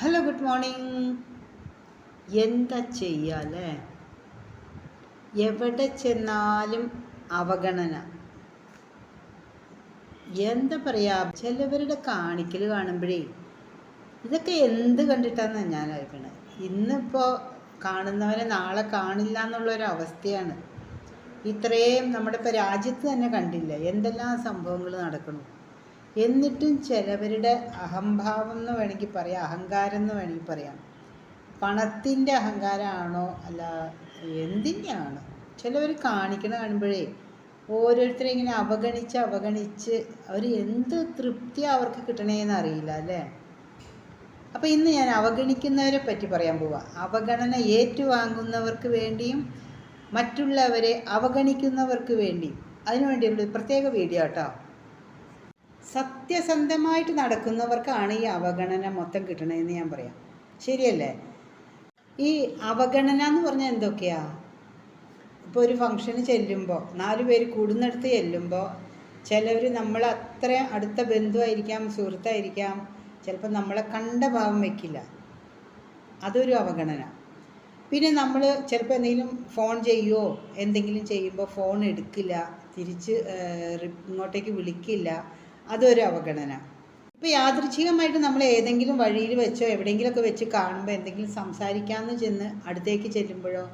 Hello good morning എന്താ ചെയ്യാല്ലേ എവിടെ ചെന്നാലും അവഗണന. എന്താ പറയാ? ചിലവരുടെ കാണിക്കൽ കാണുമ്പോഴേ ഇതൊക്കെ എന്ത് കണ്ടിട്ടാണ് ഞാൻ അറിയിക്കണത് ഇന്നിപ്പോൾ കാണുന്നവരെ നാളെ കാണില്ല എന്നുള്ളൊരവസ്ഥയാണ്. ഇത്രയും നമ്മുടെ ഇപ്പോൾ രാജ്യത്ത് തന്നെ കണ്ടില്ല? എന്തെല്ലാം സംഭവങ്ങൾ നടക്കുന്നു? എന്നിട്ടും ചിലവരുടെ അഹംഭാവം എന്ന് വേണമെങ്കിൽ പറയാം അഹങ്കാരം എന്ന് വേണമെങ്കിൽ പറയാം. പണത്തിന്റെ അഹങ്കാരമാണോ അല്ല എന്തിന്റെയാണ് ചിലവർ കാണിക്കണ കാണുമ്പോഴേ ഓരോരുത്തരെ ഇങ്ങനെ അവഗണിച്ച് അവഗണിച്ച് അവർ എന്ത് തൃപ്തി അവർക്ക് കിട്ടണേന്ന് അറിയില്ല അല്ലേ? അപ്പോൾ ഇന്ന് ഞാൻ അവഗണിക്കുന്നവരെ പറ്റി പറയാൻ പോവാ. അവഗണന ഏറ്റുവാങ്ങുന്നവർക്ക് വേണ്ടിയും മറ്റുള്ളവരെ അവഗണിക്കുന്നവർക്ക് വേണ്ടിയും. അതിനുവേണ്ടിയുള്ള പ്രത്യേക വീഡിയോ കേട്ടോ സത്യസന്ധമായിട്ട് നടക്കുന്നവർക്കാണ് ഈ അവഗണന മൊത്തം കിട്ടണതെന്ന് ഞാൻ പറയാം. ശരിയല്ലേ? ഈ അവഗണന എന്ന് പറഞ്ഞാൽ എന്തൊക്കെയാ? ഇപ്പോൾ ഒരു ഫംഗ്ഷന് ചെല്ലുമ്പോൾ നാല് പേര് കൂടുന്നിടത്ത് ചെല്ലുമ്പോൾ ചിലവർ നമ്മൾ അത്ര അടുത്ത ബന്ധുവായിരിക്കാം സുഹൃത്തായിരിക്കാം ചിലപ്പോൾ നമ്മളെ കണ്ട ഭാവം വയ്ക്കില്ല അതൊരു അവഗണന. പിന്നെ നമ്മൾ ചിലപ്പോൾ എന്തെങ്കിലും ഫോൺ ചെയ്യുമോ എന്തെങ്കിലും ചെയ്യുമ്പോൾ ഫോൺ എടുക്കില്ല തിരിച്ച് ഇങ്ങോട്ടേക്ക് വിളിക്കില്ല അതൊരു അവഗണന. ഇപ്പോൾ യാദൃച്ഛികമായിട്ട് നമ്മൾ ഏതെങ്കിലും വഴിയിൽ വെച്ചോ എവിടെയെങ്കിലുമൊക്കെ വെച്ച് കാണുമ്പോൾ എന്തെങ്കിലും സംസാരിക്കാമെന്ന് ചെന്ന് അടുത്തേക്ക് ചെല്ലുമ്പോഴോ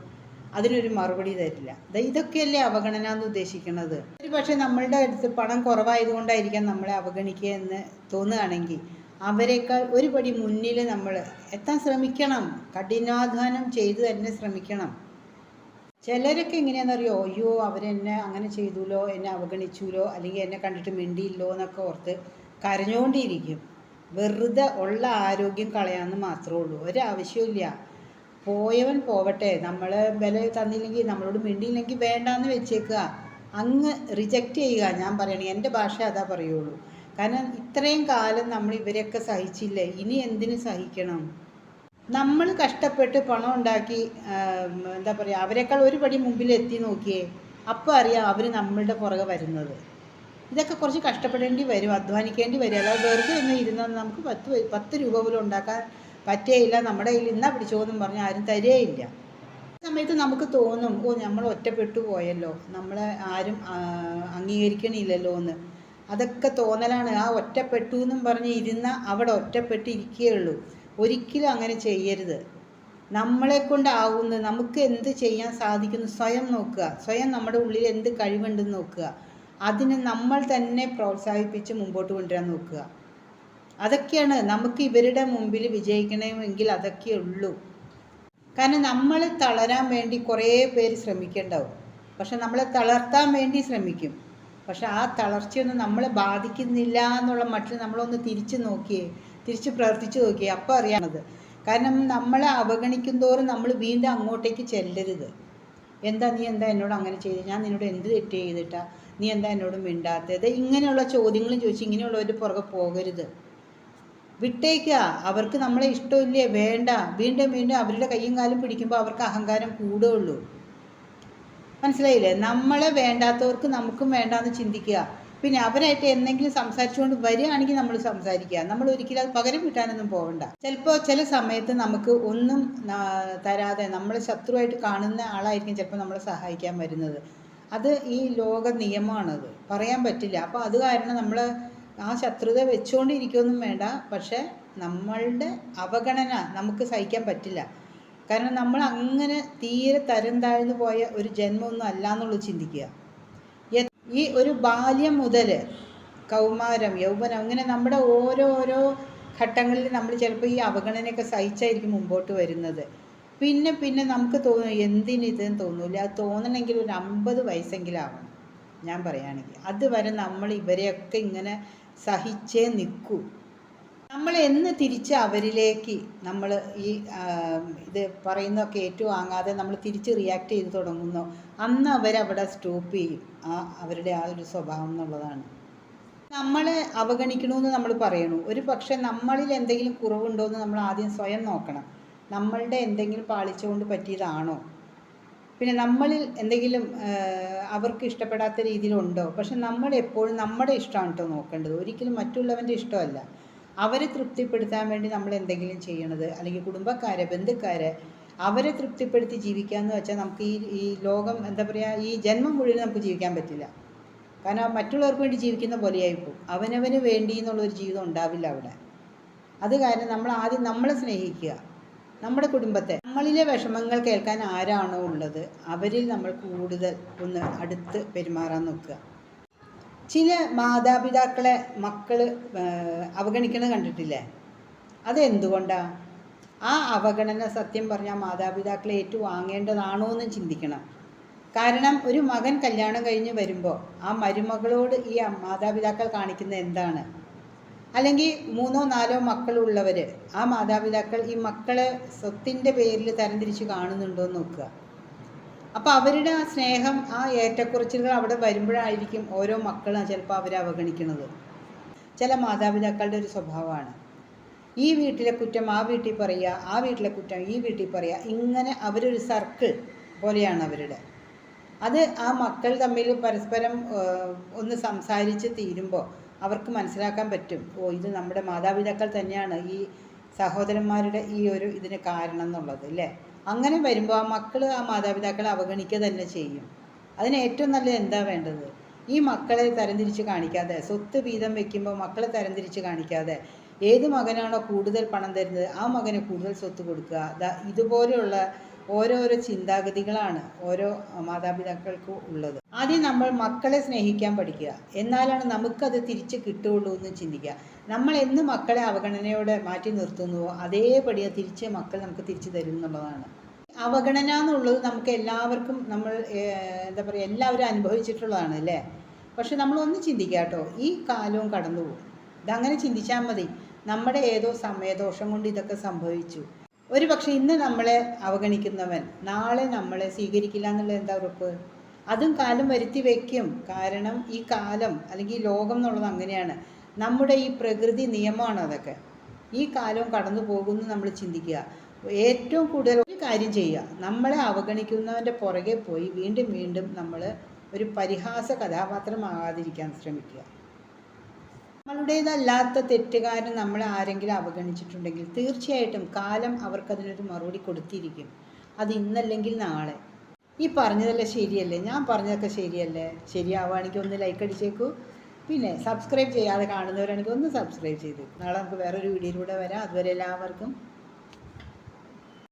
അതിനൊരു മറുപടി തരില്ല. ഇതൊക്കെയല്ലേ അവഗണന എന്ന് ഉദ്ദേശിക്കുന്നത് ഒരു പക്ഷേ നമ്മളുടെ അടുത്ത് പണം കുറവായതുകൊണ്ടായിരിക്കാം നമ്മളെ അവഗണിക്കുക എന്ന് തോന്നുകയാണെങ്കിൽ അവരെക്കാൾ ഒരുപടി മുന്നിൽ നമ്മൾ എത്താൻ ശ്രമിക്കണം. കഠിനാധ്വാനം ചെയ്തു തന്നെ ശ്രമിക്കണം. ചിലരൊക്കെ എങ്ങനെയാണെന്നറിയോ അയ്യോ അവരെന്നെ അങ്ങനെ ചെയ്തുല്ലോ എന്നെ അവഗണിച്ചുല്ലോ അല്ലെങ്കിൽ എന്നെ കണ്ടിട്ട് മിണ്ടിയില്ലോ എന്നൊക്കെ ഓർത്ത് കരഞ്ഞുകൊണ്ടിരിക്കും. വെറുതെ ഉള്ള ആരോഗ്യം കളയാമെന്ന് മാത്രമേ ഉള്ളൂ. ഒരാവശ്യമില്ല പോയവൻ പോവട്ടെ. നമ്മൾ വില തന്നില്ലെങ്കിൽ നമ്മളോട് മിണ്ടിയില്ലെങ്കിൽ വേണ്ടാന്ന് വെച്ചേക്കുക. അങ്ങ് റിജക്റ്റ് ചെയ്യുക. ഞാൻ പറയണേ എന്റെ ഭാഷ അതാ പറയുള്ളൂ. കാരണം ഇത്രയും കാലം നമ്മൾ ഇവരെയൊക്കെ സഹിച്ചില്ലേ? ഇനി എന്തിനു സഹിക്കണം? നമ്മൾ കഷ്ടപ്പെട്ട് പണം ഉണ്ടാക്കി എന്താ പറയുക അവരെക്കാൾ ഒരു പടി മുമ്പിൽ എത്തി നോക്കിയേ അപ്പോൾ അറിയാം അവർ നമ്മളുടെ പുറകെ വരുന്നത്. ഇതൊക്കെ കുറച്ച് കഷ്ടപ്പെടേണ്ടി വരും അധ്വാനിക്കേണ്ടി വരും. അല്ലാതെ വെറുതെ ഒന്ന് ഇരുന്നാൽ നമുക്ക് പത്ത് പത്ത് രൂപ പോലും ഉണ്ടാക്കാൻ പറ്റേയില്ല. നമ്മുടെ കയ്യിൽ ഇന്നാ പിടിച്ചോന്നും പറഞ്ഞ് ആരും തരേയില്ല. സമയത്ത് നമുക്ക് തോന്നും ഓ നമ്മൾ ഒറ്റപ്പെട്ടു പോയല്ലോ നമ്മളെ ആരും അംഗീകരിക്കണില്ലല്ലോ എന്ന്. അതൊക്കെ തോന്നലാണ് ആ ഒറ്റപ്പെട്ടു എന്നും പറഞ്ഞ് ഇരുന്ന അവിടെ ഒറ്റപ്പെട്ടിരിക്കുകയുള്ളൂ ഒരിക്കലും അങ്ങനെ ചെയ്യരുത്. നമ്മളെ കൊണ്ടാവുന്നത് നമുക്ക് എന്ത് ചെയ്യാൻ സാധിക്കുന്നു സ്വയം നോക്കുക. സ്വയം നമ്മുടെ ഉള്ളിൽ എന്ത് കഴിവുണ്ടെന്ന് നോക്കുക. അതിനെ നമ്മൾ തന്നെ പ്രോത്സാഹിപ്പിച്ച് മുമ്പോട്ട് കൊണ്ടുവരാൻ നോക്കുക. അതൊക്കെയാണ് നമുക്ക് ഇവരുടെ മുമ്പിൽ വിജയിക്കണമെങ്കിൽ അതൊക്കെ ഉള്ളൂ. കാരണം നമ്മൾ തളരാൻ വേണ്ടി കുറേ പേര് ശ്രമിക്കേണ്ടാവും. പക്ഷെ നമ്മളെ തളർത്താൻ വേണ്ടി ശ്രമിക്കും. പക്ഷെ ആ തളർച്ചയൊന്നും നമ്മളെ ബാധിക്കുന്നില്ല എന്നുള്ള മട്ടിൽ നമ്മളൊന്ന് തിരിച്ചു നോക്കിയേ തിരിച്ച് പ്രവർത്തിച്ചു നോക്കി. അപ്പോൾ അറിയാണത് കാരണം നമ്മളെ അവഗണിക്കും തോറും നമ്മൾ വീണ്ടും അങ്ങോട്ടേക്ക് ചെല്ലരുത്. എന്താ നീ എന്താ എന്നോട് അങ്ങനെ ചെയ്ത്? ഞാൻ നിന്നോട് എന്ത് തെറ്റ് ചെയ്തിട്ടാ? നീ എന്താ എന്നോട് മിണ്ടാത്തത്? ഇങ്ങനെയുള്ള ചോദ്യങ്ങളും ചോദിച്ച് ഇങ്ങനെയുള്ളവർ പുറകെ പോകരുത്. വിട്ടേക്കുക അവർക്ക് നമ്മളെ ഇഷ്ടമില്ലേ? വേണ്ട. വീണ്ടും വീണ്ടും അവരുടെ കയ്യും കാലും പിടിക്കുമ്പോൾ അവർക്ക് അഹങ്കാരം കൂടുകയുള്ളൂ. മനസ്സിലായില്ലേ? നമ്മളെ വേണ്ടാത്തവർക്ക് നമുക്കും വേണ്ടാന്ന് ചിന്തിക്കുക. പിന്നെ അവരായിട്ട് എന്തെങ്കിലും സംസാരിച്ചുകൊണ്ട് വരികയാണെങ്കിൽ നമ്മൾ സംസാരിക്കുക. നമ്മൾ ഒരിക്കലും അത് പകരം വിട്ടാനൊന്നും പോകണ്ട ചിലപ്പോൾ ചില സമയത്ത് നമുക്ക് ഒന്നും തരാതെ നമ്മളെ ശത്രുവായിട്ട് കാണുന്ന ആളായിരിക്കും ചിലപ്പോൾ നമ്മളെ സഹായിക്കാൻ വരുന്നത്. അത് ഈ ലോക നിയമമാണത്. പറയാൻ പറ്റില്ല. അപ്പോൾ അത് കാരണം നമ്മൾ ആ ശത്രുത വെച്ചുകൊണ്ടിരിക്കുകയൊന്നും വേണ്ട. പക്ഷേ നമ്മളുടെ അവഗണന നമുക്ക് സഹിക്കാൻ പറ്റില്ല. കാരണം നമ്മൾ അങ്ങനെ തീരെ തരം താഴ്ന്നു പോയ ഒരു ജന്മമൊന്നും അല്ല എന്നുള്ളത് ചിന്തിക്കുക ഈ ഒരു ബാല്യം മുതൽ കൗമാരം യൗവനം അങ്ങനെ നമ്മുടെ ഓരോരോ ഘട്ടങ്ങളിൽ നമ്മൾ ചിലപ്പോൾ ഈ അവഗണനയൊക്കെ സഹിച്ചായിരിക്കും മുമ്പോട്ട് വരുന്നത്. പിന്നെ പിന്നെ നമുക്ക് തോന്നും എന്തിനിതെന്ന് തോന്നൂല അത് തോന്നണമെങ്കിൽ ഒരു അമ്പത് വയസ്സെങ്കിലാവണം. ഞാൻ പറയുകയാണെങ്കിൽ അതുവരെ നമ്മൾ ഇവരെയൊക്കെ ഇങ്ങനെ സഹിച്ചേ നിൽക്കൂ. നമ്മൾ എന്ന് തിരിച്ച് അവരിലേക്ക് നമ്മൾ ഈ ഇത് പറയുന്നതൊക്കെ ഏറ്റുവാങ്ങാതെ നമ്മൾ തിരിച്ച് റിയാക്ട് ചെയ്ത് തുടങ്ങുന്നു. അന്ന് അവരവിടെ സ്റ്റോപ്പ് ചെയ്യും. ആ അവരുടെ ആ ഒരു സ്വഭാവം എന്നുള്ളതാണ്. നമ്മളെ അവഗണിക്കണമെന്ന് നമ്മൾ പറയണു. ഒരു പക്ഷേ നമ്മളിൽ എന്തെങ്കിലും കുറവുണ്ടോ എന്ന് നമ്മൾ ആദ്യം സ്വയം നോക്കണം. നമ്മളുടെ എന്തെങ്കിലും പാളിച്ചുകൊണ്ട് പറ്റിയതാണോ? പിന്നെ നമ്മളിൽ എന്തെങ്കിലും അവർക്ക് ഇഷ്ടപ്പെടാത്ത രീതിയിലുണ്ടോ? പക്ഷെ നമ്മൾ എപ്പോഴും നമ്മുടെ ഇഷ്ടമാണ് കേട്ടോ നോക്കേണ്ടത്. ഒരിക്കലും മറ്റുള്ളവന്റെ ഇഷ്ടമല്ല. അവരെ തൃപ്തിപ്പെടുത്താൻ വേണ്ടി നമ്മൾ എന്തെങ്കിലും ചെയ്യണത് അല്ലെങ്കിൽ കുടുംബക്കാരെ ബന്ധുക്കാരെ അവരെ തൃപ്തിപ്പെടുത്തി ജീവിക്കുക എന്ന് വെച്ചാൽ നമുക്ക് ഈ ഈ ലോകം എന്താ പറയുക ഈ ജന്മം മുഴുവൻ നമുക്ക് ജീവിക്കാൻ പറ്റില്ല. കാരണം മറ്റുള്ളവർക്ക് വേണ്ടി ജീവിക്കുന്ന പോലെയായി പോകും അവനവന് വേണ്ടി എന്നുള്ളൊരു ജീവിതം ഉണ്ടാവില്ല അവിടെ. അത് കാരണം നമ്മൾ ആദ്യം നമ്മളെ സ്നേഹിക്കുക. നമ്മുടെ കുടുംബത്തെ. നമ്മളിലെ വിഷമങ്ങൾ കേൾക്കാൻ ആരാണോ ഉള്ളത് അവരിൽ നമ്മൾ കൂടുതൽ ഒന്ന് അടുത്ത് പെരുമാറാൻ നോക്കുക. ചില മാതാപിതാക്കളെ മക്കൾ അവഗണിക്കണത് കണ്ടിട്ടില്ലേ? അതെന്തുകൊണ്ടാണ് ആ അവഗണന സത്യം പറഞ്ഞാൽ മാതാപിതാക്കളെ ഏറ്റുവാങ്ങേണ്ടതാണോ എന്ന് ചിന്തിക്കണം. കാരണം ഒരു മകൻ കല്യാണം കഴിഞ്ഞ് വരുമ്പോൾ ആ മരുമകളോട് ഈ മാതാപിതാക്കൾ കാണിക്കുന്നത് എന്താണ്? അല്ലെങ്കിൽ മൂന്നോ നാലോ മക്കളുള്ളവർ ആ മാതാപിതാക്കൾ ഈ മക്കളെ സ്വത്തിന്റെ പേരിൽ തരംതിരിച്ച് കാണുന്നുണ്ടോ എന്ന് നോക്കുക. അപ്പോൾ അവരുടെ ആ സ്നേഹം ആ ഏറ്റക്കുറച്ചിലുകൾ അവിടെ വരുമ്പോഴായിരിക്കും ഓരോ മക്കളും ചിലപ്പോൾ അവരെ അവഗണിക്കുന്നത്. ചില മാതാപിതാക്കളുടെ ഒരു സ്വഭാവമാണ്. ഈ വീട്ടിലെ കുറ്റം ആ വീട്ടിൽ പറയുക ആ വീട്ടിലെ കുറ്റം ഈ വീട്ടിൽ പറയുക ഇങ്ങനെ അവരൊരു സർക്കിൾ പോലെയാണ് അവരുടെ. അത് ആ മക്കൾ തമ്മിൽ പരസ്പരം ഒന്ന് സംസാരിച്ച് തീരുമ്പോൾ അവർക്ക് മനസ്സിലാക്കാൻ പറ്റും ഓ ഇത് നമ്മുടെ മാതാപിതാക്കൾ തന്നെയാണ് ഈ സഹോദരന്മാരുടെ ഈ ഒരു ഇതിന് കാരണം എന്നുള്ളത് അല്ലേ? അങ്ങനെ വരുമ്പോൾ ആ മക്കൾ ആ മാതാപിതാക്കളെ അവഗണിക്കുക തന്നെ ചെയ്യും. അതിന് ഏറ്റവും നല്ലത് എന്താ വേണ്ടത്? ഈ മക്കളെ തരംതിരിച്ച് കാണിക്കാതെ സ്വത്ത് വീതം വെക്കുമ്പോൾ മക്കളെ തരംതിരിച്ച് കാണിക്കാതെ ഏത് മകനാണോ കൂടുതൽ പണം തരുന്നത് ആ മകന് കൂടുതൽ സ്വത്ത് കൊടുക്കുക. ഇതുപോലെയുള്ള ഓരോരോ ചിന്താഗതികളാണ് ഓരോ മാതാപിതാക്കൾക്കും ഉള്ളത്. ആദ്യം നമ്മൾ മക്കളെ സ്നേഹിക്കാൻ പഠിക്കുക. എന്നാലാണ് നമുക്കത് തിരിച്ച് കിട്ടുകയുള്ളൂ എന്ന് ചിന്തിക്കുക. നമ്മൾ എന്ന് മക്കളെ അവഗണനയോടെ മാറ്റി നിർത്തുന്നുവോ അതേപടി അത് തിരിച്ച് മക്കൾ നമുക്ക് തിരിച്ചു തരും എന്നുള്ളതാണ്. അവഗണന എന്നുള്ളത് നമുക്ക് എല്ലാവർക്കും നമ്മൾ എന്താ പറയുക എല്ലാവരും അനുഭവിച്ചിട്ടുള്ളതാണ് അല്ലേ? പക്ഷെ നമ്മളൊന്ന് ചിന്തിക്കുക കേട്ടോ. ഈ കാലവും കടന്നു പോകും ഇതങ്ങനെ ചിന്തിച്ചാൽ മതി. നമ്മുടെ ഏതോ സമയദോഷം കൊണ്ട് ഇതൊക്കെ സംഭവിച്ചു. ഒരു പക്ഷെ ഇന്ന് നമ്മളെ അവഗണിക്കുന്നവൻ നാളെ നമ്മളെ സ്വീകരിക്കില്ല എന്നുള്ളത് എന്താ ഉറപ്പ്? അതും കാലം വരുത്തി വയ്ക്കും കാരണം ഈ കാലം അല്ലെങ്കിൽ ഈ ലോകം എന്നുള്ളത് അങ്ങനെയാണ്. നമ്മുടെ ഈ പ്രകൃതി നിയമമാണ് അതൊക്കെ. ഈ കാലവും കടന്നു പോകുമെന്ന് നമ്മൾ ചിന്തിക്കുക. ഏറ്റവും കൂടുതൽ ഒരു കാര്യം ചെയ്യുക. നമ്മളെ അവഗണിക്കുന്നവന്റെ പുറകെ പോയി വീണ്ടും വീണ്ടും നമ്മൾ ഒരു പരിഹാസ കഥാപാത്രമാകാതിരിക്കാൻ ശ്രമിക്കുക. നമ്മളുടേതല്ലാത്ത തെറ്റുകാരൻ നമ്മൾ ആരെങ്കിലും അവഗണിച്ചിട്ടുണ്ടെങ്കിൽ തീർച്ചയായിട്ടും കാലം അവർക്കതിനൊരു മറുപടി കൊടുത്തിരിക്കും. അത് ഇന്നല്ലെങ്കിൽ നാളെ. ഈ പറഞ്ഞതല്ലേ ശരിയല്ലേ? ഞാൻ പറഞ്ഞതൊക്കെ ശരിയല്ലേ? ശരിയാവുകയാണെങ്കിൽ ഒന്ന് ലൈക്ക് അടിച്ചേക്കൂ. പിന്നെ സബ്സ്ക്രൈബ് ചെയ്യാതെ കാണുന്നവരാണെങ്കിൽ ഒന്ന് സബ്സ്ക്രൈബ് ചെയ്തു. നാളെ നമുക്ക് വേറൊരു വീഡിയോയിലൂടെ വരാം. അതുവരെ എല്ലാവർക്കും